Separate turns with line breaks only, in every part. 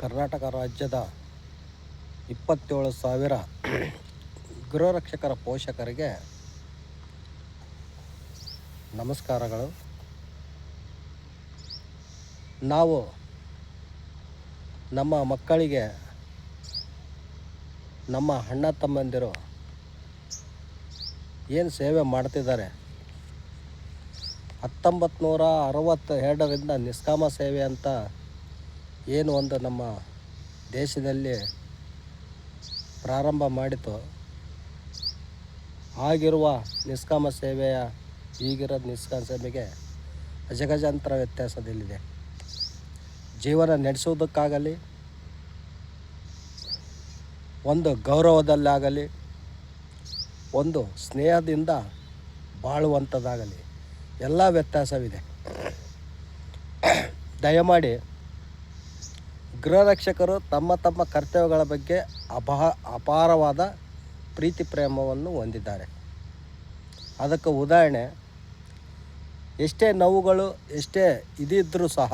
ಕರ್ನಾಟಕ ರಾಜ್ಯದ ಇಪ್ಪತ್ತೇಳು ಸಾವಿರ ಗೃಹರಕ್ಷಕರ ಪೋಷಕರಿಗೆ ನಮಸ್ಕಾರಗಳು. ನಾವು ನಮ್ಮ ಮಕ್ಕಳಿಗೆ, ನಮ್ಮ ಅಣ್ಣ ತಮ್ಮಂದಿರು ಏನು ಸೇವೆ ಮಾಡ್ತಿದ್ದಾರೆ? ಹತ್ತೊಂಬತ್ತು ನೂರ ಅರವತ್ತ ಎರಡರಿಂದ ನಿಷ್ಕಾಮ ಸೇವೆ ಅಂತ ಏನು ಒಂದು ನಮ್ಮ ದೇಶದಲ್ಲಿ ಪ್ರಾರಂಭ ಮಾಡಿತು, ಆಗಿರುವ ನಿಷ್ಕಾಮ ಸೇವೆಯ ಈಗಿರೋ ನಿಷ್ಕಾಮ ಸೇವೆಗೆ ಅಜಗಜಾಂತರ ವ್ಯತ್ಯಾಸದಲ್ಲಿದೆ. ಜೀವನ ನಡೆಸುವುದಕ್ಕಾಗಲಿ, ಒಂದು ಗೌರವದಲ್ಲಾಗಲಿ, ಒಂದು ಸ್ನೇಹದಿಂದ ಬಾಳುವಂಥದ್ದಾಗಲಿ, ಎಲ್ಲ ವ್ಯತ್ಯಾಸವಿದೆ. ದಯಮಾಡಿ ಗೃಹರಕ್ಷಕರು ತಮ್ಮ ತಮ್ಮ ಕರ್ತವ್ಯಗಳ ಬಗ್ಗೆ ಅಪಹ ಅಪಾರವಾದ ಪ್ರೀತಿ ಪ್ರೇಮವನ್ನು ಹೊಂದಿದ್ದಾರೆ. ಅದಕ್ಕೆ ಉದಾಹರಣೆ, ಎಷ್ಟೇ ನೋವುಗಳು, ಎಷ್ಟೇ ಇದಿದ್ದರೂ ಸಹ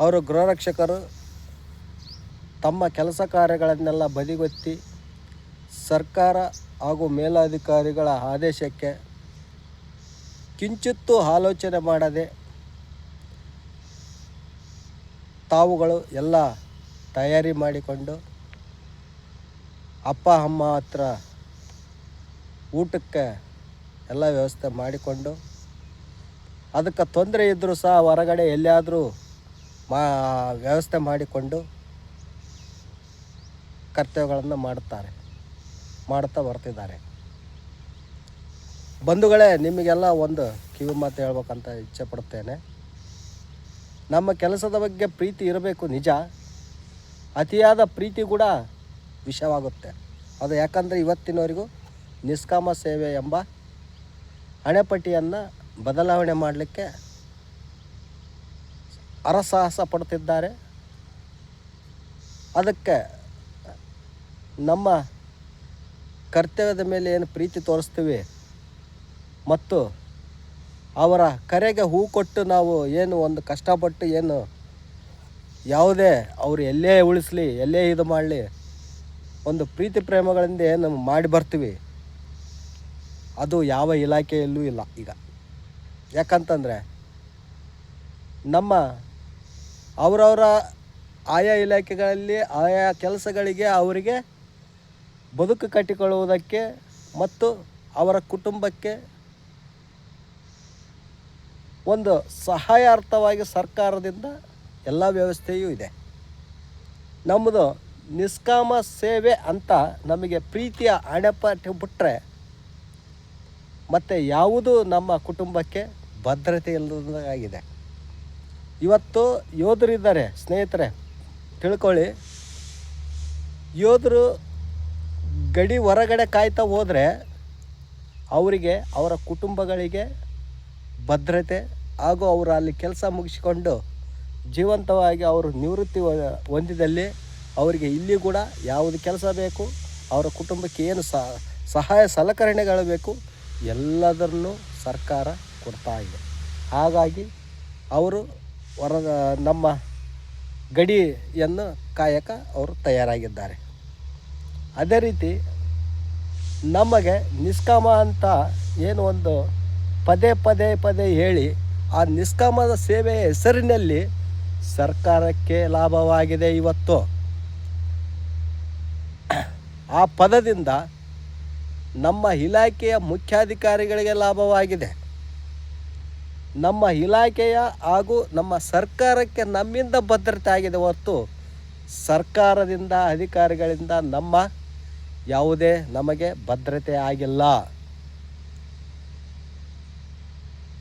ಅವರು ಗೃಹರಕ್ಷಕರು ತಮ್ಮ ಕೆಲಸ ಕಾರ್ಯಗಳನ್ನೆಲ್ಲ ಬದಿಗೊತ್ತಿ ಸರ್ಕಾರ ಹಾಗೂ ಮೇಲಾಧಿಕಾರಿಗಳ ಆದೇಶಕ್ಕೆ ಕಿಂಚಿತ್ತೂ ಆಲೋಚನೆ ಮಾಡದೆ ತಾವುಗಳು ಎಲ್ಲ ತಯಾರಿ ಮಾಡಿಕೊಂಡು ಅಪ್ಪ, ಅಮ್ಮ ಹತ್ರ ಊಟಕ್ಕೆ ಎಲ್ಲ ವ್ಯವಸ್ಥೆ ಮಾಡಿಕೊಂಡು ಅದಕ್ಕೆ ತೊಂದರೆ ಇದ್ದರೂ ಸಹ ಹೊರಗಡೆ ಎಲ್ಲಿಯಾದರೂ ಮಾ, ವ್ಯವಸ್ಥೆ ಮಾಡಿಕೊಂಡು ಕರ್ತವ್ಯಗಳನ್ನು ಮಾಡುತ್ತಾರೆ ಮಾಡ್ತಾ ಬರ್ತಿದ್ದಾರೆ. ಬಂಧುಗಳೇ, ನಿಮಗೆಲ್ಲ ಒಂದು ಕಿವಿ ಮಾತು ಹೇಳ್ಬೇಕಂತ ಇಚ್ಛೆ ಪಡುತ್ತೇನೆ ನಮ್ಮ ಕೆಲಸದ ಬಗ್ಗೆ ಪ್ರೀತಿ ಇರಬೇಕು, ನಿಜ. ಅತಿಯಾದ ಪ್ರೀತಿ ಕೂಡ ವಿಷವಾಗುತ್ತೆ. ಅದು ಯಾಕಂದರೆ ಇವತ್ತಿನವರೆಗೂ ನಿಷ್ಕಾಮ ಸೇವೆ ಎಂಬ ಹಣೆಪಟ್ಟಿಯನ್ನು ಬದಲಾವಣೆ ಮಾಡಲಿಕ್ಕೆ ಅರಸಾಹಸ ಪಡುತ್ತಿದ್ದಾರೆ ಅದಕ್ಕೆ ನಮ್ಮ ಕರ್ತವ್ಯದ ಮೇಲೆ ಏನು ಪ್ರೀತಿ ತೋರಿಸ್ತೀವಿ ಮತ್ತು ಅವರ ಕರೆಗೆ ಹೂ ಕೊಟ್ಟು ನಾವು ಏನು ಒಂದು ಕಷ್ಟಪಟ್ಟು ಏನು ಯಾವುದೇ ಅವರು ಎಲ್ಲೇ ಉಳಿಸ್ಲಿ, ಎಲ್ಲೇ ಇದು ಮಾಡಲಿ, ಒಂದು ಪ್ರೀತಿ ಪ್ರೇಮಗಳಿಂದ ಏನು ಮಾಡಿ ಬರ್ತೀವಿ. ಅದು ಯಾವ ಇಲಾಖೆಯಲ್ಲೂ ಇಲ್ಲ ಈಗ. ಯಾಕಂತಂದರೆ ನಮ್ಮ ಅವರವರ ಆಯಾ ಇಲಾಖೆಗಳಲ್ಲಿ, ಆಯಾ ಕೆಲಸಗಳಿಗೆ ಅವರಿಗೆ ಬದುಕು ಕಟ್ಟಿಕೊಳ್ಳುವುದಕ್ಕೆ ಮತ್ತು ಅವರ ಕುಟುಂಬಕ್ಕೆ ಒಂದು ಸಹಾಯಾರ್ಥವಾಗಿ ಸರ್ಕಾರದಿಂದ ಎಲ್ಲ ವ್ಯವಸ್ಥೆಯೂ ಇದೆ. ನಮ್ಮದು ನಿಷ್ಕಾಮ ಸೇವೆ ಅಂತ ನಮಗೆ ಪ್ರೀತಿಯ ಹಣೆಪಟ್ಟಿ ಬಿಟ್ಟರೆ ಮತ್ತು ಯಾವುದೂ ನಮ್ಮ ಕುಟುಂಬಕ್ಕೆ ಭದ್ರತೆ ಇಲ್ಲದಾಗಿದೆ ಇವತ್ತು ಯೋಧರಿದ್ದಾರೆ, ಸ್ನೇಹಿತರೆ, ತಿಳ್ಕೊಳ್ಳಿ. ಯೋಧರು ಗಡಿ ಹೊರಗಡೆ ಕಾಯ್ತಾ ಹೋದರೆ ಅವರಿಗೆ, ಅವರ ಕುಟುಂಬಗಳಿಗೆ ಭದ್ರತೆ ಹಾಗೂ ಅವರು ಅಲ್ಲಿ ಕೆಲಸ ಮುಗಿಸಿಕೊಂಡು ಜೀವಂತವಾಗಿ ಅವರು ನಿವೃತ್ತಿ ಹೊಂದಿದಲ್ಲಿ ಅವರಿಗೆ ಇಲ್ಲಿ ಕೂಡ ಯಾವುದು ಕೆಲಸ ಬೇಕು, ಅವರ ಕುಟುಂಬಕ್ಕೆ ಏನು ಸಹ, ಸಹಾಯ ಸಲಕರಣೆಗಳು ಬೇಕು, ಎಲ್ಲದರಲ್ಲೂ ಸರ್ಕಾರ ಕೊಡ್ತಾ ಇದೆ. ಹಾಗಾಗಿ ಅವರು ಹೊರ ನಮ್ಮ ಗಡಿಯನ್ನು ಕಾಯಕ ಅವರು ತಯಾರಾಗಿದ್ದಾರೆ. ಅದೇ ರೀತಿ ನಮಗೆ ನಿಷ್ಕಾಮ ಅಂತ ಏನು ಒಂದು ಪದೇ ಪದೇ ಪದೇ ಹೇಳಿ ಆ ನಿಷ್ಕಾಮದ ಸೇವೆಯ ಹೆಸರಿನಲ್ಲಿ ಸರ್ಕಾರಕ್ಕೆ ಲಾಭವಾಗಿದೆ ಇವತ್ತು. ಆ ಪದದಿಂದ ನಮ್ಮ ಇಲಾಖೆಯ ಮುಖ್ಯಾಧಿಕಾರಿಗಳಿಗೆ ಲಾಭವಾಗಿದೆ. ನಮ್ಮ ಇಲಾಖೆಯ ಹಾಗೂ ನಮ್ಮ ಸರ್ಕಾರಕ್ಕೆ ನಮ್ಮಿಂದ ಭದ್ರತೆ ಆಗಿದೆ ಹೊತ್ತು ಸರ್ಕಾರದಿಂದ ಅಧಿಕಾರಿಗಳಿಂದ ನಮ್ಮ ಯಾವುದೇ ನಮಗೆ ಭದ್ರತೆ ಆಗಿಲ್ಲ.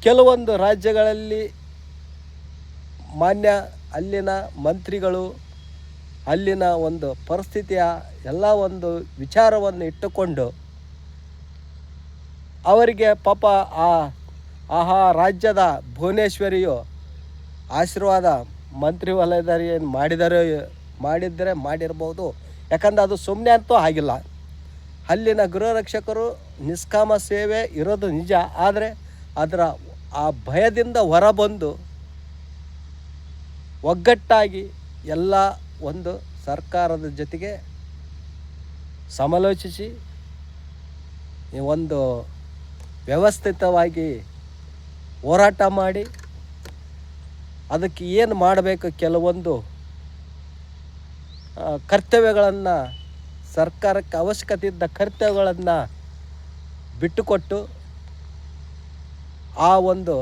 ಕೆಲವೊಂದು ರಾಜ್ಯಗಳಲ್ಲಿ ಮಾನ್ಯ ಅಲ್ಲಿನ ಮಂತ್ರಿಗಳು, ಅಲ್ಲಿನ ಒಂದು ಪರಿಸ್ಥಿತಿಯ ಎಲ್ಲ ಒಂದು ವಿಚಾರವನ್ನು ಇಟ್ಟುಕೊಂಡು ಅವರಿಗೆ ಪಾಪ ಆ, ಆಹಾ ರಾಜ್ಯದ ಭುವನೇಶ್ವರಿಯು ಆಶೀರ್ವಾದ ಮಂತ್ರಿ ವಲಯದಲ್ಲಿ ಏನು ಮಾಡಿದರೆ ಮಾಡಿದರೆ ಮಾಡಿರ್ಬೋದು. ಯಾಕಂದ್ರೆ ಅದು ಸುಮ್ಮನೆ ಅಂತೂ ಆಗಿಲ್ಲ. ಅಲ್ಲಿನ ಗೃಹರಕ್ಷಕರು ನಿಷ್ಕಾಮ ಸೇವೆ ಇರೋದು ನಿಜ. ಆದರೆ ಅದರ ಆ ಭಯದಿಂದ ಹೊರಬಂದು ಒಗ್ಗಟ್ಟಾಗಿ ಎಲ್ಲ ಒಂದು ಸರ್ಕಾರದ ಜೊತೆಗೆ ಸಮಾಲೋಚಿಸಿ ಒಂದು ವ್ಯವಸ್ಥಿತವಾಗಿ ಹೋರಾಟ ಮಾಡಿ ಅದಕ್ಕೆ ಏನು ಮಾಡಬೇಕು ಕೆಲವೊಂದು ಕರ್ತವ್ಯಗಳನ್ನು ಸರ್ಕಾರಕ್ಕೆ ಅವಶ್ಯಕತೆ ಇದ್ದ ಕರ್ತವ್ಯಗಳನ್ನು ಬಿಟ್ಟುಕೊಟ್ಟು ಆ ಒಂದು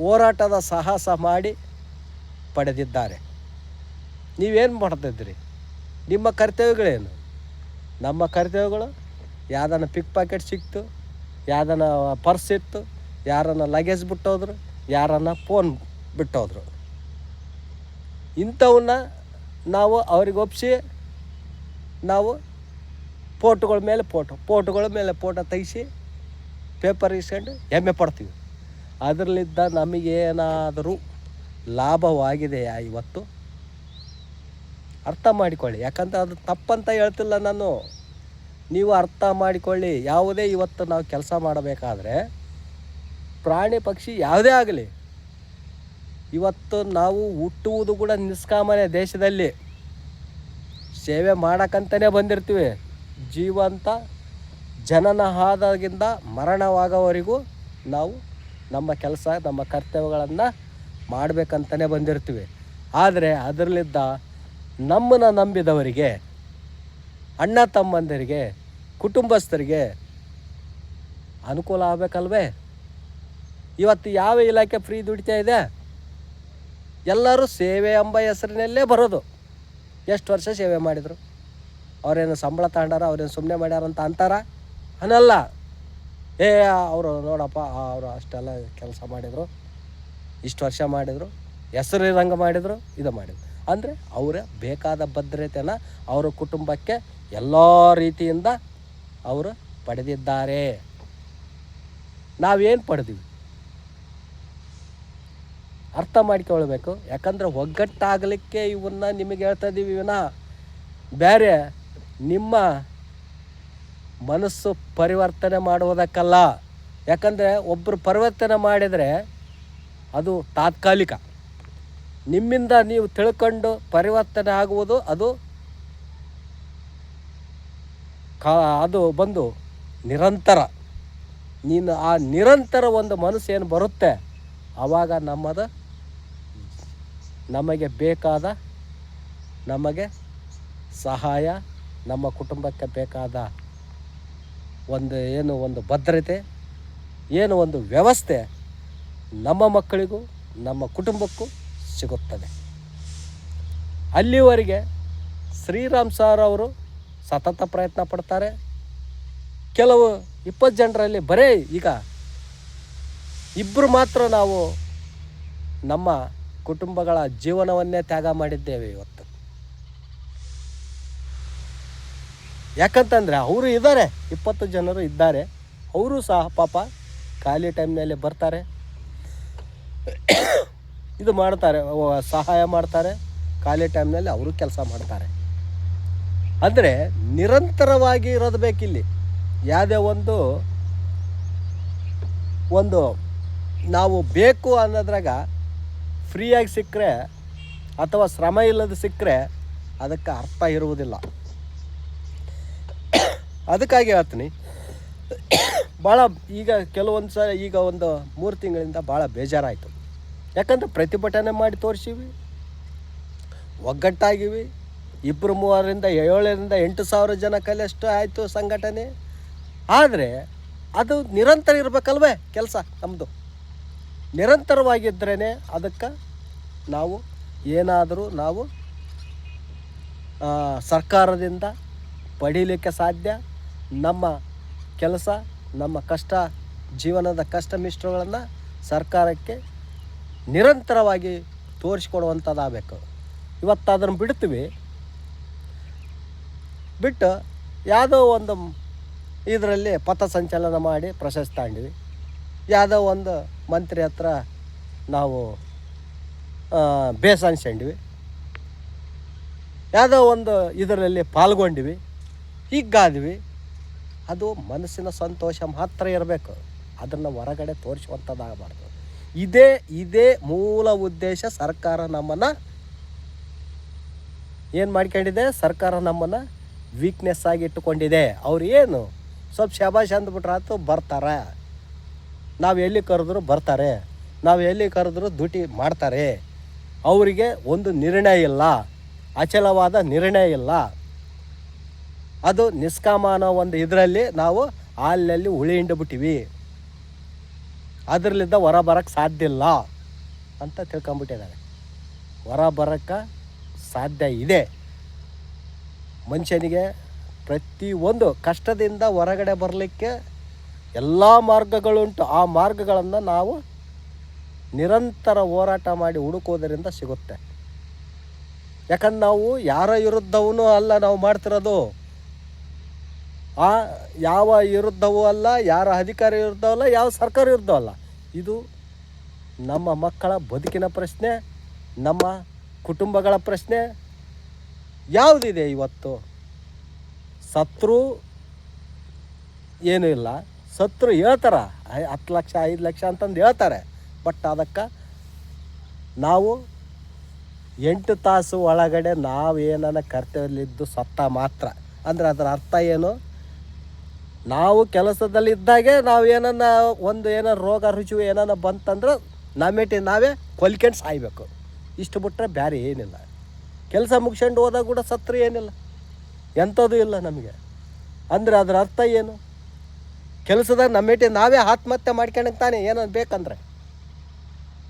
ಹೋರಾಟದ ಸಾಹಸ ಮಾಡಿ ಪಡೆದಿದ್ದಾರೆ. ನೀವೇನು ಮಾಡ್ತಿದ್ರಿ ನಿಮ್ಮ ಕರ್ತವ್ಯಗಳೇನು? ನಮ್ಮ ಕರ್ತವ್ಯಗಳು? ಯಾವ್ದನ್ನು ಪಿಕ್ ಪಾಕೆಟ್ ಸಿಕ್ತು? ಯಾವ್ದನ್ನ ಪರ್ಸ್ ಇತ್ತು? ಯಾರನ್ನ ಲಗೇಜ್ ಬಿಟ್ಟೋದ್ರು? ಯಾರನ್ನ ಫೋನ್ ಬಿಟ್ಟೋದ್ರು? ಇಂಥವನ್ನ ನಾವು ಅವ್ರಿಗೆ ಒಪ್ಪಿಸಿ ನಾವು ಫೋಟೋಗಳ ಮೇಲೆ ಫೋಟೋ ಫೋಟೋಗಳ ಮೇಲೆ ಫೋಟೋ ತೆಗಿಸಿ ಪೇಪರ್ ಇಸ್ಕೊಂಡು ಹೆಮ್ಮೆ ಪಡ್ತೀವಿ ಅದರಲ್ಲಿದ್ದ ನಮಗೇನಾದರೂ ಲಾಭವಾಗಿದೆಯಾ ಇವತ್ತು? ಅರ್ಥ ಮಾಡಿಕೊಳ್ಳಿ. ಯಾಕಂದ್ರೆ ಅದು ತಪ್ಪಂತ ಹೇಳ್ತಿಲ್ಲ ನಾನು. ನೀವು ಅರ್ಥ ಮಾಡಿಕೊಳ್ಳಿ. ಯಾವುದೇ ಇವತ್ತು ನಾವು ಕೆಲಸ ಮಾಡಬೇಕಾದ್ರೆ ಪ್ರಾಣಿ ಪಕ್ಷಿ ಯಾವುದೇ ಆಗಲಿ, ಇವತ್ತು ನಾವು ಹುಟ್ಟುವುದು ಕೂಡ ನಿಷ್ಕಾಮನೆ ದೇಶದಲ್ಲಿ. ಸೇವೆ ಮಾಡೋಕ್ಕಂತಲೇ ಬಂದಿರ್ತೀವಿ. ಜೀವಂತ ಜನನ ಆದಾಗಿಂದ ಮರಣವಾಗೋವರೆಗೂ ನಾವು ನಮ್ಮ ಕೆಲಸ, ನಮ್ಮ ಕರ್ತವ್ಯಗಳನ್ನು ಮಾಡಬೇಕಂತಲೇ ಬಂದಿರ್ತೀವಿ. ಆದರೆ ಅದರಲ್ಲಿದ್ದ ನಮ್ಮನ್ನು ನಂಬಿದವರಿಗೆ, ಅಣ್ಣ ತಮ್ಮಂದಿರಿಗೆ, ಕುಟುಂಬಸ್ಥರಿಗೆ ಅನುಕೂಲ ಆಗಬೇಕಲ್ವೇ? ಇವತ್ತು ಯಾವ ಇಲಾಖೆ ಫ್ರೀ ದುಡಿತಾ ಇದೆ? ಎಲ್ಲರೂ ಸೇವೆ ಎಂಬ ಹೆಸರಿನಲ್ಲೇ ಬರೋದು. ಎಷ್ಟು ವರ್ಷ ಸೇವೆ ಮಾಡಿದರು? ಅವರೇನು ಸಂಬಳ ತಗೊಂಡಾರ, ಅವ್ರೇನು ಸುಮ್ಮನೆ ಮಾಡ್ಯಾರ ಅಂತ ಅಂತಾರ? ಅನ್ನಲ್ಲ. ಏ, ಅವರು ನೋಡಪ್ಪ, ಅವರು ಅಷ್ಟೆಲ್ಲ ಕೆಲಸ ಮಾಡಿದರು. ಇಷ್ಟು ವರ್ಷ ಮಾಡಿದರು. ಹೆಸರು ಇರಂಗೆ ಮಾಡಿದರು, ಇದು ಮಾಡಿದರು. ಅಂದರೆ ಅವರ ಬೇಕಾದ ಭದ್ರತೆನ ಅವರ ಕುಟುಂಬಕ್ಕೆ ಎಲ್ಲ ರೀತಿಯಿಂದ ಅವರು ಪಡೆದಿದ್ದಾರೆ. ನಾವೇನು ಪಡೆದಿವಿ? ಅರ್ಥ ಮಾಡ್ಕೊಳ್ಬೇಕು. ಯಾಕಂದ್ರೆ ಒಗ್ಗಟ್ಟಾಗಲಿಕ್ಕೆ ಇವನ್ನ ನಿಮಗೆ ಹೇಳ್ತಾ ಇದ್ದೀವಿ ವಿನ. ಬೇರೆ ನಿಮ್ಮ ಮನಸ್ಸು ಪರಿವರ್ತನೆ ಮಾಡುವುದಕ್ಕಲ್ಲ. ಯಾಕಂದರೆ ಒಬ್ಬರು ಪರಿವರ್ತನೆ ಮಾಡಿದರೆ ಅದು ತಾತ್ಕಾಲಿಕ. ನಿಮ್ಮಿಂದ ನೀವು ತಿಳ್ಕೊಂಡು ಪರಿವರ್ತನೆ ಆಗುವುದು ಅದು ಕಾ, ಅದು ಬಂದು ನಿರಂತರ. ನೀನು ಆ ನಿರಂತರ ಒಂದು ಮನಸ್ಸು ಏನು ಬರುತ್ತೆ? ಆವಾಗ ನಮ್ಮದ ನಮಗೆ ಬೇಕಾದ, ನಮಗೆ ಸಹಾಯ, ನಮ್ಮ ಕುಟುಂಬಕ್ಕೆ ಬೇಕಾದ ಒಂದು ಏನು ಒಂದು ಭದ್ರತೆ, ಏನು ಒಂದು ವ್ಯವಸ್ಥೆ ನಮ್ಮ ಮಕ್ಕಳಿಗೂ, ನಮ್ಮ ಕುಟುಂಬಕ್ಕೂ ಸಿಗುತ್ತದೆ. ಅಲ್ಲಿವರೆಗೆ ಶ್ರೀರಾಮ್ ಸಾರ್ ಅವರು ಸತತ ಪ್ರಯತ್ನ ಪಡ್ತಾರೆ. ಕೆಲವು ಇಪ್ಪತ್ತು ಜನರಲ್ಲಿ ಬರೇ ಈಗ ಇಬ್ಬರು ಮಾತ್ರ ನಾವು ನಮ್ಮ ಕುಟುಂಬಗಳ ಜೀವನವನ್ನೇ ತ್ಯಾಗ ಮಾಡಿದ್ದೇವೆ ಇವತ್ತು. ಯಾಕಂತಂದರೆ ಅವರು ಇದ್ದಾರೆ ಇಪ್ಪತ್ತು ಜನರು ಇದ್ದಾರೆ. ಅವರು ಸಹ ಪಾಪ ಖಾಲಿ ಟೈಮ್ನಲ್ಲಿ ಬರ್ತಾರೆ. ಇದು ಮಾಡ್ತಾರೆ ಸಹಾಯ ಮಾಡ್ತಾರೆ. ಖಾಲಿ ಟೈಮ್ನಲ್ಲಿ ಅವರು ಕೆಲಸ ಮಾಡ್ತಾರೆ. ಅಂದರೆ ನಿರಂತರವಾಗಿ ಇರೋದು ಬೇಕಿಲ್ಲಿ. ಯಾವುದೇ ಒಂದು ಒಂದು ನಾವು ಬೇಕು ಅನ್ನೋದ್ರಾಗ ಫ್ರೀಯಾಗಿ ಸಿಕ್ಕರೆ ಅಥವಾ ಶ್ರಮ ಇಲ್ಲದ ಸಿಕ್ಕರೆ ಅದಕ್ಕೆ ಅರ್ಥ ಇರುವುದಿಲ್ಲ. ಅದಕ್ಕಾಗಿ ಹೇಳ್ತೀನಿ. ಭಾಳ ಈಗ ಕೆಲವೊಂದು ಸಲ ಈಗ ಒಂದು ಮೂರು ತಿಂಗಳಿಂದ ಭಾಳ ಬೇಜಾರಾಯಿತು. ಯಾಕಂದ್ರೆ ಪ್ರತಿಭಟನೆ ಮಾಡಿ ತೋರಿಸಿವಿ. ಒಗ್ಗಟ್ಟಾಗಿವಿ. ಇಬ್ಬರು ಮೂವರಿಂದ ಏಳರಿಂದ ಎಂಟು ಸಾವಿರ ಜನ ಕಲೆಷ್ಟು ಆಯಿತು ಸಂಘಟನೆ. ಆದರೆ ಅದು ನಿರಂತರ ಇರಬೇಕಲ್ವೇ ಕೆಲಸ ನಮ್ಮದು ನಿರಂತರವಾಗಿದ್ದರೇ ಅದಕ್ಕೆ ನಾವು ಏನಾದರೂ ನಾವು ಸರ್ಕಾರದಿಂದ ಪಡೀಲಿಕ್ಕೆ ಸಾಧ್ಯ. ನಮ್ಮ ಕೆಲಸ, ನಮ್ಮ ಕಷ್ಟ, ಜೀವನದ ಕಷ್ಟ ಮಿಶ್ರಗಳನ್ನು ಸರ್ಕಾರಕ್ಕೆ ನಿರಂತರವಾಗಿ ತೋರಿಸ್ಕೊಡುವಂಥದ್ದಾಗಬೇಕು. ಇವತ್ತು ಅದನ್ನು ಬಿಡ್ತೀವಿ. ಬಿಟ್ಟು ಯಾವುದೋ ಒಂದು ಇದರಲ್ಲಿ ಪಥಸಂಚಲನ ಮಾಡಿ ಪ್ರಶಸ್ತಿ ತಗೊಂಡ್ವಿ. ಯಾವುದೋ ಒಂದು ಮಂತ್ರಿ ಹತ್ರ ನಾವು ಬೇಸ ಬೇಸ್ ಅನ್ಸ್ಕೊಂಡ್ವಿ ಯಾವುದೋ ಒಂದು ಇದರಲ್ಲಿ ಪಾಲ್ಗೊಂಡ್ವಿ. ಹೀಗಾದ್ವಿ. ಅದು ಮನಸ್ಸಿನ ಸಂತೋಷ ಮಾತ್ರ ಇರಬೇಕು. ಅದನ್ನು ಹೊರಗಡೆ ತೋರಿಸುವಂಥದ್ದಾಗಬಾರ್ದು. ಇದೇ ಇದೇ ಮೂಲ ಉದ್ದೇಶ ಸರ್ಕಾರ ನಮ್ಮನ್ನು ಏನು ಮಾಡ್ಕೊಂಡಿದೆ? ಸರ್ಕಾರ ನಮ್ಮನ್ನು ವೀಕ್ನೆಸ್ ಆಗಿ ಇಟ್ಟುಕೊಂಡಿದೆ. ಅವ್ರು ಏನು? ಸ್ವಲ್ಪ ಶಬಾಷ್ ಅಂದ್ಬಿಟ್ರೆ ಆತು ಬರ್ತಾರೆ. ನಾವು ಎಲ್ಲಿ ಕರೆದ್ರು ಬರ್ತಾರೆ. ನಾವು ಎಲ್ಲಿ ಕರೆದ್ರು ದುಟಿ ಮಾಡ್ತಾರೆ. ಅವರಿಗೆ ಒಂದು ನಿರ್ಣಯ ಇಲ್ಲ. ಅಚಲವಾದ ನಿರ್ಣಯ ಇಲ್ಲ. ಅದು ನಿಷ್ಕಾಮ ಅನ್ನೋ ಒಂದು ಇದರಲ್ಲಿ ನಾವು ಹಾಲಿನಲ್ಲಿ ಹುಳಿ ಹಿಂಡ್ಬಿಟ್ಟಿವಿ. ಅದರಲ್ಲಿದ್ದ ಹೊರ ಬರೋಕ್ಕೆ ಸಾಧ್ಯ ಇಲ್ಲ ಅಂತ ತಿಳ್ಕೊಂಬಿಟ್ಟಿದ್ದಾರೆ. ಹೊರ ಬರೋಕ್ಕೆ ಸಾಧ್ಯ ಇದೆ. ಮನುಷ್ಯನಿಗೆ ಪ್ರತಿಯೊಂದು ಕಷ್ಟದಿಂದ ಹೊರಗಡೆ ಬರಲಿಕ್ಕೆ ಎಲ್ಲ ಮಾರ್ಗಗಳುಂಟು ಆ ಮಾರ್ಗಗಳನ್ನು ನಾವು ನಿರಂತರ ಹೋರಾಟ ಮಾಡಿ ಹುಡುಕೋದರಿಂದ ಸಿಗುತ್ತೆ. ಯಾಕಂದ್ರೆ ನಾವು ಯಾರ ವಿರುದ್ಧವೂ ಅಲ್ಲ ನಾವು ಮಾಡ್ತಿರೋದು. ಆ ಯಾವ ವಿರುದ್ಧವೂ ಅಲ್ಲ, ಯಾರ ಅಧಿಕಾರಿ ವಿರುದ್ಧ ಅಲ್ಲ, ಯಾವ ಸರ್ಕಾರ ವಿರುದ್ಧ ಅಲ್ಲ. ಇದು ನಮ್ಮ ಮಕ್ಕಳ ಬದುಕಿನ ಪ್ರಶ್ನೆ, ನಮ್ಮ ಕುಟುಂಬಗಳ ಪ್ರಶ್ನೆ, ಯಾವುದಿದೆ ಇವತ್ತು? ಸತ್ರು ಏನೂ ಇಲ್ಲ. ಸತ್ರು ಹೇಳ್ತಾರ ಹತ್ತು ಲಕ್ಷ, ಐದು ಲಕ್ಷ ಅಂತಂದು ಹೇಳ್ತಾರೆ. ಬಟ್ ಅದಕ್ಕೆ ನಾವು ಎಂಟು ತಾಸು ಒಳಗಡೆ ನಾವೇನ ಕರ್ತವ್ಯದಲ್ಲಿದ್ದು ಸತ್ತ ಮಾತ್ರ. ಅಂದರೆ ಅದರ ಅರ್ಥ ಏನು? ನಾವು ಕೆಲಸದಲ್ಲಿದ್ದಾಗೆ ನಾವು ಏನನ್ನ ಒಂದು ಏನಾರ ರೋಗ ರುಚಿ ಏನನ್ನ ಬಂತಂದ್ರೆ ನಮ್ಮೇಟಿ ನಾವೇ ಕೊಲ್ಕೊಂಡು ಸಾಯ್ಬೇಕು. ಇಷ್ಟು ಬಿಟ್ಟರೆ ಬೇರೆ ಏನಿಲ್ಲ. ಕೆಲಸ ಮುಗಿಸ್ಕೊಂಡು ಹೋದಾಗ ಕೂಡ ಸತ್ರ ಏನಿಲ್ಲ. ಎಂಥದ್ದು ಇಲ್ಲ ನಮಗೆ. ಅಂದರೆ ಅದರ ಅರ್ಥ ಏನು? ಕೆಲಸದಾಗ ನಮ್ಮೇಟಿ ನಾವೇ ಆತ್ಮಹತ್ಯೆ ಮಾಡ್ಕೊಂಡಂಗೆ ತಾನೇ ಏನನ್ನು ಬೇಕಂದ್ರೆ.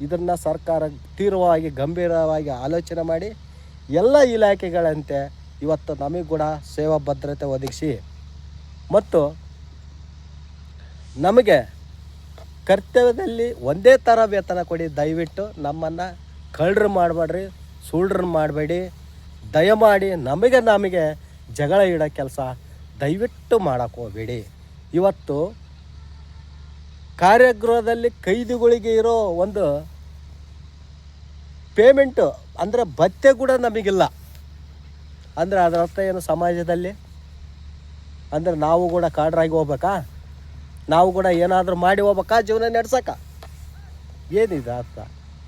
ಇದನ್ನು ಸರ್ಕಾರ ತೀವ್ರವಾಗಿ, ಗಂಭೀರವಾಗಿ ಆಲೋಚನೆ ಮಾಡಿ ಎಲ್ಲ ಇಲಾಖೆಗಳಂತೆ ಇವತ್ತು ನಮಗೆ ಕೂಡ ಸೇವಾ ಭದ್ರತೆ ಒದಗಿಸಿ. ಮತ್ತು ನಮಗೆ ಕರ್ತವ್ಯದಲ್ಲಿ ಒಂದೇ ಥರ ವೇತನ ಕೊಡಿ, ದಯವಿಟ್ಟು ನಮ್ಮನ್ನು ಕಳ್ಳರು ಮಾಡಬೇಡ್ರಿ, ಸುಳ್ಳರು ಮಾಡಬೇಡಿ. ದಯಮಾಡಿ ನಮಗೆ ನಮಗೆ ಜಗಳ ಇಡೋ ಕೆಲಸ ದಯವಿಟ್ಟು ಮಾಡೋಕ್ಕೆ ಹೋಗಬೇಡಿ. ಇವತ್ತು ಕಾರ್ಯಗೃಹದಲ್ಲಿ ಕೈದಿಗಳಿಗೆ ಇರೋ ಒಂದು ಪೇಮೆಂಟು ಅಂದರೆ ಭತ್ತೆ ಕೂಡ ನಮಗಿಲ್ಲ. ಅಂದರೆ ಅದರ ಅರ್ಥ ಏನು ಸಮಾಜದಲ್ಲಿ? ಅಂದರೆ ನಾವು ಕೂಡ ಕಾಡ್ರಾಗಿ ಹೋಗ್ಬೇಕಾ? ನಾವು ಕೂಡ ಏನಾದರೂ ಮಾಡಿ ಹೋಗ್ಬೇಕಾ? ಜೀವನ ನಡ್ಸಕ್ಕ. ಏನಿದೆ ಅರ್ಥ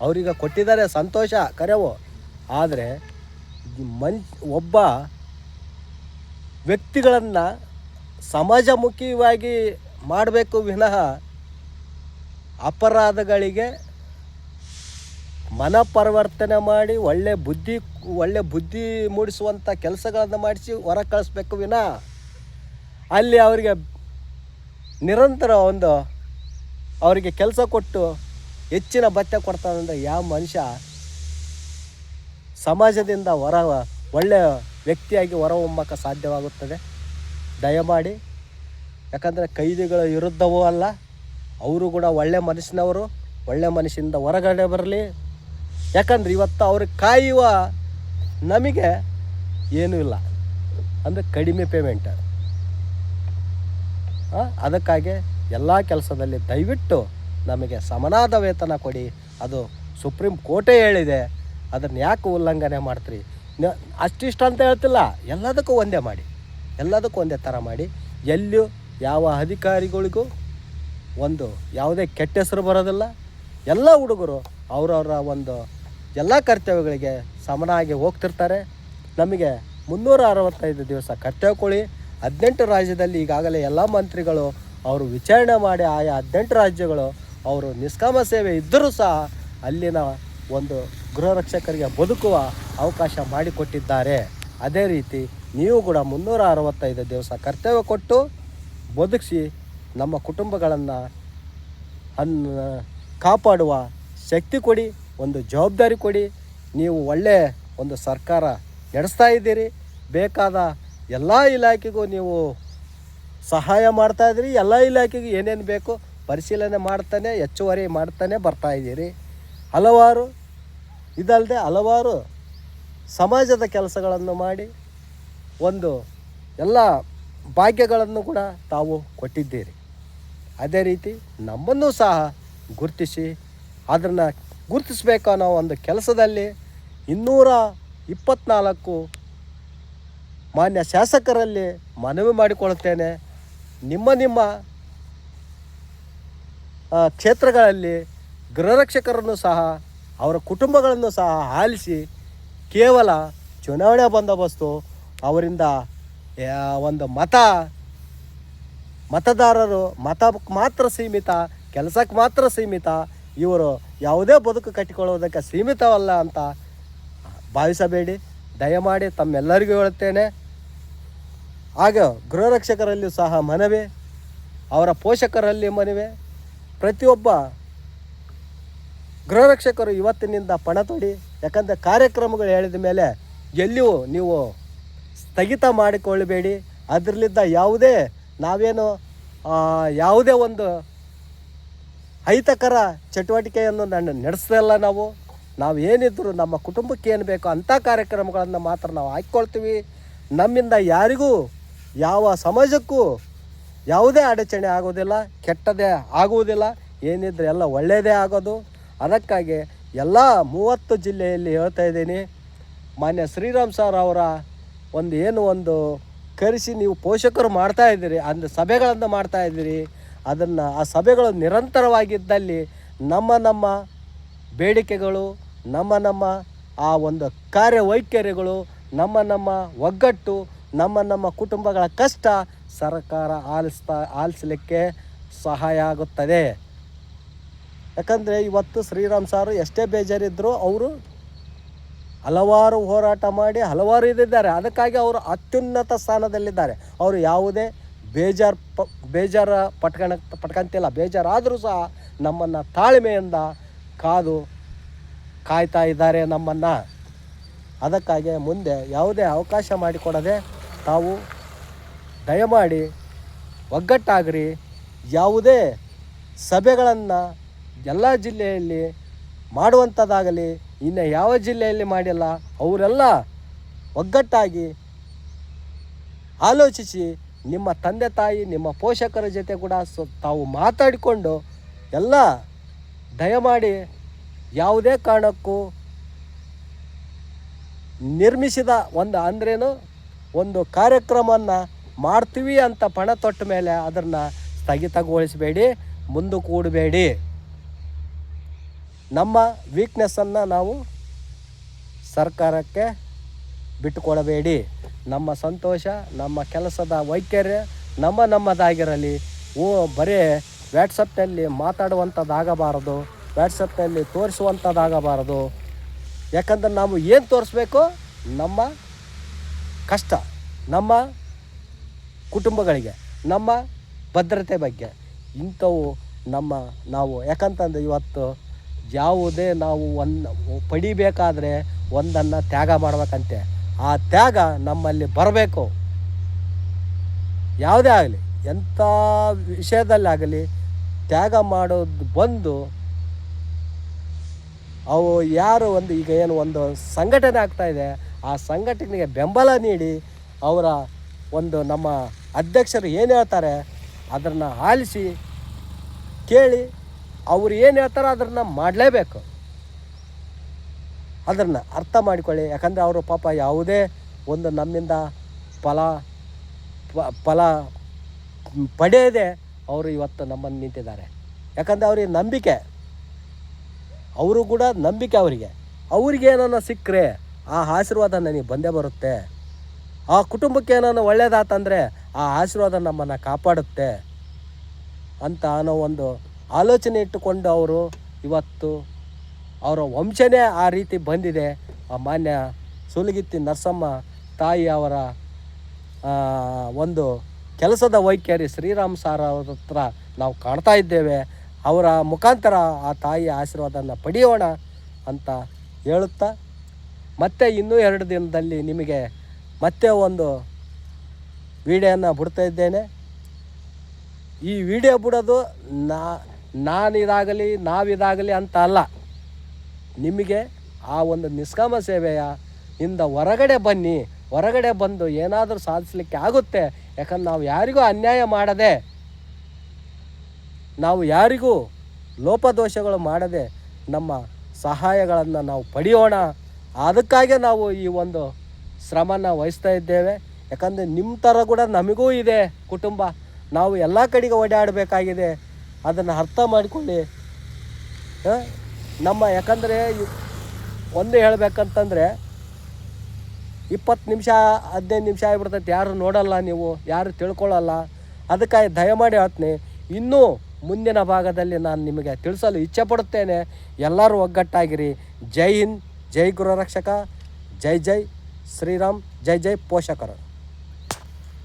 ಅವ್ರಿಗೆ ಕೊಟ್ಟಿದ್ದಾರೆ ಸಂತೋಷ, ಕರೆವು. ಆದರೆ ಮನ್, ಒಬ್ಬ ವ್ಯಕ್ತಿಗಳನ್ನು ಸಮಾಜಮುಖಿಯಾಗಿ ಮಾಡಬೇಕು ವಿನಃ ಅಪರಾಧಗಳಿಗೆ ಮನಪರಿವರ್ತನೆ ಮಾಡಿ ಒಳ್ಳೆ ಬುದ್ಧಿ ಒಳ್ಳೆ ಬುದ್ಧಿ ಮೂಡಿಸುವಂಥ ಕೆಲಸಗಳನ್ನು ಮಾಡಿಸಿ ಹೊರ ಕಳಿಸ್ಬೇಕು ವಿನಃ. ಅಲ್ಲಿ ಅವರಿಗೆ ನಿರಂತರ ಒಂದು ಅವರಿಗೆ ಕೆಲಸ ಕೊಟ್ಟು ಹೆಚ್ಚಿನ ಭತ್ಯೆ ಕೊಡ್ತಾನಂದ್ರೆ ಯಾವ ಮನುಷ್ಯ ಸಮಾಜದಿಂದ ಹೊರ ಒಳ್ಳೆಯ ವ್ಯಕ್ತಿಯಾಗಿ ಹೊರಹೊಮ್ಮಕ್ಕೆ ಸಾಧ್ಯವಾಗುತ್ತದೆ? ದಯಮಾಡಿ. ಯಾಕಂದರೆ ಕೈದಿಗಳ ವಿರುದ್ಧವೂ ಅಲ್ಲ, ಅವರು ಕೂಡ ಒಳ್ಳೆ ಮನಸ್ಸಿನವರು ಒಳ್ಳೆ ಮನಸ್ಸಿಂದ ಹೊರಗಡೆ ಬರಲಿ. ಯಾಕಂದ್ರೆ ಇವತ್ತು ಅವ್ರಿಗೆ ಕಾಯುವ ನಮಗೆ ಏನೂ ಇಲ್ಲ. ಅಂದರೆ ಕಡಿಮೆ ಪೇಮೆಂಟ್ ಅದಕ್ಕಾಗಿ ಎಲ್ಲ ಕೆಲಸದಲ್ಲಿ ದಯವಿಟ್ಟು ನಮಗೆ ಸಮನಾದ ವೇತನ ಕೊಡಿ. ಅದು ಸುಪ್ರೀಂ ಕೋರ್ಟೇ ಹೇಳಿದೆ. ಅದನ್ನು ಯಾಕೆ ಉಲ್ಲಂಘನೆ ಮಾಡ್ತೀರಿ? ಅಷ್ಟಿಷ್ಟು ಅಂತ ಹೇಳ್ತಿಲ್ಲ. ಎಲ್ಲದಕ್ಕೂ ಒಂದೇ ಮಾಡಿ. ಎಲ್ಲದಕ್ಕೂ ಒಂದೇ ಥರ ಮಾಡಿ. ಎಲ್ಲೂ ಯಾವ ಅಧಿಕಾರಿಗಳಿಗೂ ಒಂದು ಯಾವುದೇ ಕೆಟ್ಟ ಹೆಸರು ಬರೋದಿಲ್ಲ. ಎಲ್ಲ ಹುಡುಗರು ಅವರವರ ಒಂದು ಎಲ್ಲ ಕರ್ತವ್ಯಗಳಿಗೆ ಸಮನಾಗಿ ಹೋಗ್ತಿರ್ತಾರೆ. ನಮಗೆ ಮುನ್ನೂರ ಅರವತ್ತೈದು ದಿವಸ ಕರ್ತವ್ಯ ಕೊಡಿ. ಹದಿನೆಂಟು ರಾಜ್ಯದಲ್ಲಿ ಈಗಾಗಲೇ ಎಲ್ಲ ಮಂತ್ರಿಗಳು ಅವರು ವಿಚಾರಣೆ ಮಾಡಿ ಆಯಾ ಹದಿನೆಂಟು ರಾಜ್ಯಗಳು ಅವರು ನಿಷ್ಕಾಮ ಸೇವೆ ಇದ್ದರೂ ಸಹ ಅಲ್ಲಿನ ಒಂದು ಗೃಹ ರಕ್ಷಕರಿಗೆ ಬದುಕುವ ಅವಕಾಶ ಮಾಡಿಕೊಟ್ಟಿದ್ದಾರೆ. ಅದೇ ರೀತಿ ನೀವು ಕೂಡ ಮುನ್ನೂರ ಅರವತ್ತೈದು ದಿವಸ ಕರ್ತವ್ಯ ಕೊಟ್ಟು ಬದುಕಿಸಿ ನಮ್ಮ ಕುಟುಂಬಗಳನ್ನು ಅನ್ ಕಾಪಾಡುವ ಶಕ್ತಿ ಕೊಡಿ, ಒಂದು ಜವಾಬ್ದಾರಿ ಕೊಡಿ. ನೀವು ಒಳ್ಳೆಯ ಒಂದು ಸರ್ಕಾರ ನಡೆಸ್ತಾ ಇದ್ದೀರಿ. ಬೇಕಾದ ಎಲ್ಲ ಇಲಾಖೆಗೂ ನೀವು ಸಹಾಯ ಮಾಡ್ತಾ ಇದ್ದೀರಿ ಎಲ್ಲ ಇಲಾಖೆಗೂ ಏನೇನು ಬೇಕು ಪರಿಶೀಲನೆ ಮಾಡ್ತಾನೆ ಹೆಚ್ಚುವರಿ ಮಾಡ್ತಾನೆ ಬರ್ತಾ ಇದ್ದೀರಿ. ಹಲವಾರು ಇದಲ್ಲದೆ ಹಲವಾರು ಸಮಾಜದ ಕೆಲಸಗಳನ್ನು ಮಾಡಿ ಒಂದು ಎಲ್ಲ ಭಾಗ್ಯಗಳನ್ನು ಕೂಡ ತಾವು ಕೊಟ್ಟಿದ್ದೀರಿ. ಅದೇ ರೀತಿ ನಮ್ಮನ್ನು ಸಹ ಗುರುತಿಸಿ, ಅದನ್ನು ಗುರುತಿಸಬೇಕು ಅನ್ನೋ ಒಂದು ಕೆಲಸದಲ್ಲಿ ಇನ್ನೂರ ಇಪ್ಪತ್ನಾಲ್ಕು ಮಾನ್ಯ ಶಾಸಕರಲ್ಲಿ ಮನವಿ ಮಾಡಿಕೊಳ್ಳುತ್ತೇನೆ. ನಿಮ್ಮ ನಿಮ್ಮ ಕ್ಷೇತ್ರಗಳಲ್ಲಿ ಗೃಹರಕ್ಷಕರನ್ನು ಸಹ, ಅವರ ಕುಟುಂಬಗಳನ್ನು ಸಹ ಆಲಿಸಿ ಕೇವಲ ಚುನಾವಣೆ ಬಂದೋಬಸ್ತು, ಅವರಿಂದ ಒಂದು ಮತ, ಮತದಾರರು ಮತಕ್ಕೆ ಮಾತ್ರ ಸೀಮಿತ, ಕೆಲಸಕ್ಕೆ ಮಾತ್ರ ಸೀಮಿತ, ಇವರು ಯಾವುದೇ ಬದುಕು ಕಟ್ಟಿಕೊಳ್ಳುವುದಕ್ಕೆ ಸೀಮಿತವಲ್ಲ ಅಂತ ಭಾವಿಸಬೇಡಿ. ದಯಮಾಡಿ ತಮ್ಮೆಲ್ಲರಿಗೂ ಹೇಳುತ್ತೇನೆ. ಆಗ ಗೃಹರಕ್ಷಕರಲ್ಲಿಯೂ ಸಹ ಮನವಿ, ಅವರ ಪೋಷಕರಲ್ಲಿ ಮನವಿ, ಪ್ರತಿಯೊಬ್ಬ ಗೃಹರಕ್ಷಕರು ಇವತ್ತಿನಿಂದ ಪಣ ತೊಡಿ. ಯಾಕಂದರೆ ಕಾರ್ಯಕ್ರಮಗಳು ಹೇಳಿದ ಮೇಲೆ ಎಲ್ಲಿಯೂ ನೀವು ಸ್ಥಗಿತ ಮಾಡಿಕೊಳ್ಳಬೇಡಿ. ಅದರಲ್ಲಿದ್ದ ಯಾವುದೇ ನಾವೇನು ಯಾವುದೇ ಒಂದು ಅಹಿತಕರ ಚಟುವಟಿಕೆಯನ್ನು ನಾನು ನಡೆಸಲ್ಲ ನಾವು. ನಾವು ಏನಿದ್ರು ನಮ್ಮ ಕುಟುಂಬಕ್ಕೆ ಏನು ಬೇಕೋ ಅಂಥ ಕಾರ್ಯಕ್ರಮಗಳನ್ನು ಮಾತ್ರ ನಾವು ಹಾಕ್ಕೊಳ್ತೀವಿ. ನಮ್ಮಿಂದ ಯಾರಿಗೂ ಯಾವ ಸಮಾಜಕ್ಕೂ ಯಾವುದೇ ಅಡಚಣೆ ಆಗೋದಿಲ್ಲ, ಕೆಟ್ಟದೇ ಆಗುವುದಿಲ್ಲ, ಏನಿದ್ರೆ ಎಲ್ಲ ಒಳ್ಳೆಯದೇ ಆಗೋದು. ಅದಕ್ಕಾಗಿ ಎಲ್ಲ ಮೂವತ್ತು ಜಿಲ್ಲೆಯಲ್ಲಿ ಹೇಳ್ತಾ ಇದ್ದೀನಿ, ಮಾನ್ಯ ಶ್ರೀರಾಮ್ ಸರ್ ಅವರ ಒಂದು ಏನು ಒಂದು ಕರೆಸಿ ನೀವು ಪೋಷಕರು ಮಾಡ್ತಾ ಇದ್ದೀರಿ, ಅಂದರೆ ಸಭೆಗಳನ್ನು ಮಾಡ್ತಾ ಇದ್ದೀರಿ, ಅದನ್ನು ಆ ಸಭೆಗಳು ನಿರಂತರವಾಗಿದ್ದಲ್ಲಿ ನಮ್ಮ ನಮ್ಮ ಬೇಡಿಕೆಗಳು, ನಮ್ಮ ನಮ್ಮ ಆ ಒಂದು ಕಾರ್ಯವೈಖರಿಗಳು, ನಮ್ಮ ನಮ್ಮ ಒಗ್ಗಟ್ಟು ನಮ್ಮ ನಮ್ಮ ಕುಟುಂಬಗಳ ಕಷ್ಟ ಸರ್ಕಾರ ಆಲಿಸ್ತಾ ಆಲಿಸಲಿಕ್ಕೆ ಸಹಾಯ ಆಗುತ್ತದೆ. ಯಾಕಂದರೆ ಇವತ್ತು ಶ್ರೀರಾಮ್ ಸಾರು ಎಷ್ಟೇ ಬೇಜಾರಿದ್ದರೂ ಅವರು ಹಲವಾರು ಹೋರಾಟ ಮಾಡಿ ಹಲವಾರು ಇದ್ದಾರೆ ಅದಕ್ಕಾಗಿ ಅವರು ಅತ್ಯುನ್ನತ ಸ್ಥಾನದಲ್ಲಿದ್ದಾರೆ. ಅವರು ಯಾವುದೇ ಬೇಜಾರು ಪ ಬೇಜಾರ ಪಟ್ಕಣ ಪಟ್ಕಂತಿಲ್ಲ. ಬೇಜಾರಾದರೂ ಸಹ ನಮ್ಮನ್ನು ತಾಳ್ಮೆಯಿಂದ ಕಾದು ಕಾಯ್ತಾ ಇದ್ದಾರೆ ನಮ್ಮನ್ನು. ಅದಕ್ಕಾಗಿ ಮುಂದೆ ಯಾವುದೇ ಅವಕಾಶ ಮಾಡಿಕೊಡದೆ ತಾವು ದಯಮಾಡಿ ಒಗ್ಗಟ್ಟಾಗ್ರಿ. ಯಾವುದೇ ಸಭೆಗಳನ್ನು ಎಲ್ಲ ಜಿಲ್ಲೆಯಲ್ಲಿ ಮಾಡುವಂಥದ್ದಾಗಲಿ ಇನ್ನು ಯಾವ ಜಿಲ್ಲೆಯಲ್ಲಿ ಮಾಡಿಲ್ಲ, ಅವರೆಲ್ಲ ಒಗ್ಗಟ್ಟಾಗಿ ಆಲೋಚಿಸಿ ನಿಮ್ಮ ತಂದೆ ತಾಯಿ, ನಿಮ್ಮ ಪೋಷಕರ ಜೊತೆ ಕೂಡ ಸೊ, ತಾವು ಮಾತಾಡಿಕೊಂಡು ಎಲ್ಲ ದಯಮಾಡಿ ಯಾವುದೇ ಕಾರಣಕ್ಕೂ ನಿರ್ಮಿಸಿದ ಒಂದು ಅಂದ್ರೇನು? ಒಂದು ಕಾರ್ಯಕ್ರಮವನ್ನು ಮಾಡ್ತೀವಿ ಅಂತ ಪಣ ತೊಟ್ಟ ಮೇಲೆ ಅದನ್ನು ಸ್ಥಗಿತಗೊಳಿಸಬೇಡಿ ಮುಂದೆ ಕೂಡಬೇಡಿ ನಮ್ಮ ವೀಕ್ನೆಸ್ಸನ್ನು ನಾವು ಸರ್ಕಾರಕ್ಕೆ ಬಿಟ್ಟುಕೊಡಬೇಡಿ. ನಮ್ಮ ಸಂತೋಷ, ನಮ್ಮ ಕೆಲಸದ ವೈಖರ್ಯ ನಮ್ಮ ನಮ್ಮದಾಗಿರಲಿ. ಓ, ಬರೀ ವ್ಯಾಟ್ಸಪ್ನಲ್ಲಿ ಮಾತಾಡುವಂಥದ್ದಾಗಬಾರದು ವ್ಯಾಟ್ಸಪ್ನಲ್ಲಿ ತೋರಿಸುವಂಥದ್ದಾಗಬಾರದು. ಯಾಕಂದ್ರೆ ನಾವು ಏನು ತೋರಿಸ್ಬೇಕು ನಮ್ಮ ಕಷ್ಟ. ನಮ್ಮ ಕುಟುಂಬಗಳಿಗೆ, ನಮ್ಮ ಭದ್ರತೆ ಬಗ್ಗೆ ಇಂಥವು ನಮ್ಮ ನಾವು ಯಾಕಂತಂದ್ರೆ ಇವತ್ತು ಯಾವುದೇ ನಾವು ಒಂದು ಪಡಿಬೇಕಾದ್ರೆ ಒಂದನ್ನು ತ್ಯಾಗ ಮಾಡಬೇಕಂತೆ. ಆ ತ್ಯಾಗ ನಮ್ಮಲ್ಲಿ ಬರಬೇಕು. ಯಾವುದೇ ಆಗಲಿ, ಎಂಥ ವಿಷಯದಲ್ಲಾಗಲಿ ತ್ಯಾಗ ಮಾಡೋದು ಬಂದು ಅವು ಯಾರು ಒಂದು ಈಗ ಏನು ಒಂದು ಸಂಘಟನೆ ಆಗ್ತಾ ಇದೆ ಆ ಸಂಘಟನೆಗೆ ಬೆಂಬಲ ನೀಡಿ ಅವರ ಒಂದು ನಮ್ಮ ಅಧ್ಯಕ್ಷರು ಏನು ಹೇಳ್ತಾರೆ, ಅದನ್ನು ಆಲಿಸಿ ಕೇಳಿ ಅವರು ಏನು ಹೇಳ್ತಾರೋ ಅದನ್ನು ಮಾಡಲೇಬೇಕು. ಅದನ್ನು ಅರ್ಥ ಮಾಡಿಕೊಳ್ಳಿ. ಯಾಕಂದರೆ ಅವರು ಪಾಪ ಯಾವುದೇ ಒಂದು ನಮ್ಮಿಂದ ಫಲ ಫಲ ಪಡೆಯದೆ ಅವರು ಇವತ್ತು ನಮ್ಮನ್ನು ನಿಂತಿದ್ದಾರೆ. ಯಾಕಂದರೆ ಅವ್ರಿಗೆ ನಂಬಿಕೆ. ಅವರು ಕೂಡ ನಂಬಿಕೆ ಅವರಿಗೆ. ಅವ್ರಿಗೆ ಏನನ್ನ ಸಿಕ್ಕರೆ ಆ ಆಶೀರ್ವಾದ ನನಗೆ ಬಂದೇ ಬರುತ್ತೆ. ಆ ಕುಟುಂಬಕ್ಕೆ ಏನೋ ಒಳ್ಳೇದಾತಂದರೆ ಆ ಆಶೀರ್ವಾದ ನಮ್ಮನ್ನು ಕಾಪಾಡುತ್ತೆ ಅಂತ ಅನ್ನೋ ಒಂದು ಆಲೋಚನೆ ಇಟ್ಟುಕೊಂಡು ಅವರು ಇವತ್ತು ಅವರ ವಂಶನೇ ಆ ರೀತಿ ಬಂದಿದೆ. ಆ ಮಾನ್ಯ ಸುಲಗಿತ್ತಿ ನರಸಮ್ಮ ತಾಯಿ ಅವರ ಒಂದು ಕೆಲಸದ ವೈಖರಿ ಶ್ರೀರಾಮ್ ಸಾರ್ ಅವ್ರ ಹತ್ರ ನಾವು ಕಾಣ್ತಾ ಇದ್ದೇವೆ. ಅವರ ಮುಖಾಂತರ ಆ ತಾಯಿಯ ಆಶೀರ್ವಾದನ ಪಡೆಯೋಣ ಅಂತ ಹೇಳುತ್ತಾ ಮತ್ತೆ ಇನ್ನೂ ಎರಡು ದಿನದಲ್ಲಿ ನಿಮಗೆ ಮತ್ತೆ ಒಂದು ವಿಡಿಯೋನ ಬಿಡ್ತಾ ಇದ್ದೇನೆ. ಈ ವಿಡಿಯೋ ಬಿಡೋದು ನಾ, ನಾನಿದಾಗಲಿ, ನಾವಿದಾಗಲಿ ಅಂತ ಅಲ್ಲ. ನಿಮಗೆ ಆ ಒಂದು ನಿಷ್ಕಾಮ ಸೇವೆಯ ಇಂದ ಹೊರಗಡೆ ಬನ್ನಿ, ಹೊರಗಡೆ ಬಂದು ಏನಾದರೂ ಸಾಧಿಸಲಿಕ್ಕೆ ಆಗುತ್ತೆ, ಯಾಕಂದ್ರೆ ನಾವು ಯಾರಿಗೂ ಅನ್ಯಾಯ ಮಾಡದೆ, ನಾವು ಯಾರಿಗೂ ಲೋಪದೋಷಗಳು ಮಾಡದೆ ನಮ್ಮ ಸಹಾಯಗಳನ್ನು ನಾವು ಪಡೆಯೋಣ. ಅದಕ್ಕಾಗಿ ನಾವು ಈ ಒಂದು ಶ್ರಮನ ವಹಿಸ್ತಾ ಇದ್ದೇವೆ. ಯಾಕಂದರೆ ನಿಮ್ಮ ಥರ ಕೂಡ ನಮಗೂ ಇದೆ ಕುಟುಂಬ. ನಾವು ಎಲ್ಲ ಕಡೆಗೆ ಓಡಾಡಬೇಕಾಗಿದೆ. ಅದನ್ನು ಅರ್ಥ ಮಾಡಿಕೊಳ್ಳಿ? ನಮ್ಮ ಯಾಕಂದರೆ ಒಂದು ಹೇಳಬೇಕಂತಂದರೆ ಇಪ್ಪತ್ತು ನಿಮಿಷ, ಹದಿನೈದು ನಿಮಿಷ ಆಗಿಬಿಡ್ತೈತೆ. ಯಾರು ನೋಡಲ್ಲ ನೀವು, ಯಾರು ತಿಳ್ಕೊಳ್ಳಲ್ಲ ಅದಕ್ಕಾಗಿ ದಯಮಾಡಿ ಹೇಳ್ತೀನಿ. ಇನ್ನೂ ಮುಂದಿನ ಭಾಗದಲ್ಲಿ ನಾನು ನಿಮಗೆ ತಿಳಿಸಲು ಇಚ್ಛೆ ಪಡುತ್ತೇನೆ. ಎಲ್ಲರೂ ಒಗ್ಗಟ್ಟಾಗಿರಿ. ಜೈ ಹಿಂದ್. ಜೈ ಗೃಹ ರಕ್ಷಕ ಜೈ ಜೈ ಶ್ರೀರಾಮ್ ಜೈ ಜೈ ಪೋಷಕರು